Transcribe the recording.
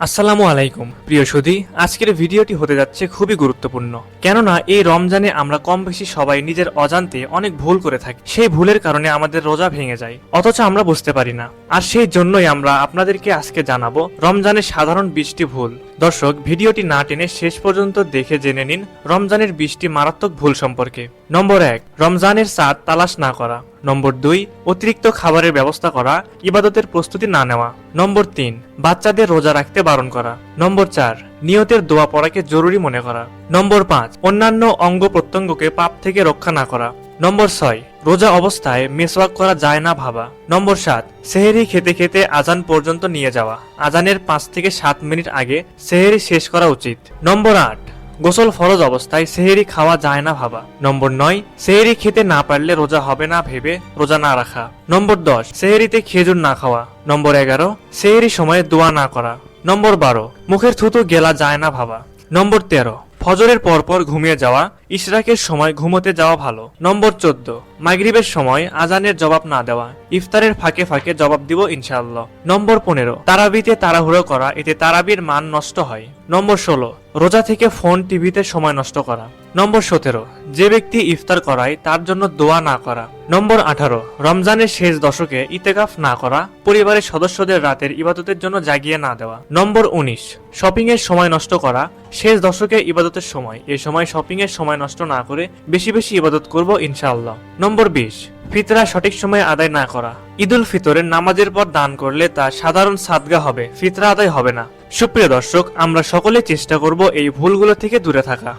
আসসালামু আলাইকুম। প্রিয় সুধী, আজকের ভিডিওটি হতে যাচ্ছে খুবই গুরুত্বপূর্ণ। কেননা এই রমজানে আমরা কম বেশি সবাই নিজের অজান্তে অনেক ভুল করে থাকি। সেই ভুলের কারণে আমাদের রোজা ভেঙে যায়। অথচ আমরা বুঝতে পারি না। আর সেই জন্যই আমরা আপনাদেরকে আজকে জানাব রমজানের সাধারণ বিশটি ভুল। দর্শক, ভিডিওটি না টেনে শেষ পর্যন্ত দেখে জেনে নিন রমজানের বিশটি মারাত্মক ভুল সম্পর্কে। নম্বর এক, রমজানের চাঁদ তালাশ না করা। নম্বর দুই, অতিরিক্ত খাবারের ব্যবস্থা করা, ইবাদতের প্রস্তুতি না নেওয়া। নম্বর তিন, বাচ্চাদের রোজা রাখতে বারণ করা। নম্বর চার, নিয়তের দোয়া পড়াকে জরুরি মনে করা। নম্বর পাঁচ, অন্যান্য অঙ্গ প্রত্যঙ্গকে পাপ থেকে রক্ষা না করা। নম্বর ছয়, রোজা অবস্থায় মেসওয়াক করা যায় না ভাবা। নম্বর সাত, সেহেরি খেতে খেতে আজান পর্যন্ত নিয়ে যাওয়া। আজানের পাঁচ থেকে সাত মিনিট আগে সেহেরি শেষ করা উচিত। নম্বর আট গোসল ফরজ অবস্থায় সেহেরি খাওয়া যায় না ভাবা। নম্বর নয়, সেহেরি খেতে না পারলে রোজা হবে না ভেবে রোজা না রাখা। নম্বর দশ, সেহেরিতে খেজুর না খাওয়া। নম্বর এগারো, সেহেরি সময়ে দোয়া না করা। নম্বর বারো, মুখের থুতু গেলা যায় না ভাবা। নম্বর তেরো, ফজরের পরপর ঘুমিয়ে যাওয়া ইশরাকের সময় ঘুমোতে যাওয়া ভালো। নম্বর চোদ্দ। মাগরিবের সময় আজানের জবাব না দেওয়া। ইফতারের ফাঁকে ফাঁকে জবাব দিব ইনশাআল্লাহ। নম্বর পনেরো। তারাবিতে তাড়াহুড়ো করা, এতে তারাবির মান নষ্ট হয়। নম্বর ষোলো। রোজা থেকে ফোন, টিভিতে সময় নষ্ট করা। নম্বর সতেরো। যে ব্যক্তি ইফতার করায়, তার জন্য দোয়া না করা। নম্বর আঠারো। রমজানের শেষ দশকে ইতেকাফ না করা, পরিবারের সদস্যদের রাতের ইবাদতের জন্য জাগিয়ে না দেওয়া। নম্বর উনিশ। শপিং এর সময় নষ্ট করা, শেষ দশকে ইবাদতের সময়। এ সময় শপিং এর সময় নষ্ট না করে বেশি বেশি ইবাদত করব ইনশাআল্লাহ। নম্বর বিশ, ফিতরা সঠিক সময়ে আদায় না করা। ঈদুল ফিতরের নামাজের পর দান করলে তা সাধারণ সাদগা হবে, ফিতরা আদায় হবে না। সুপ্রিয় দর্শক, আমরা সকলে চেষ্টা করব এই ভুলগুলো থেকে দূরে থাকা।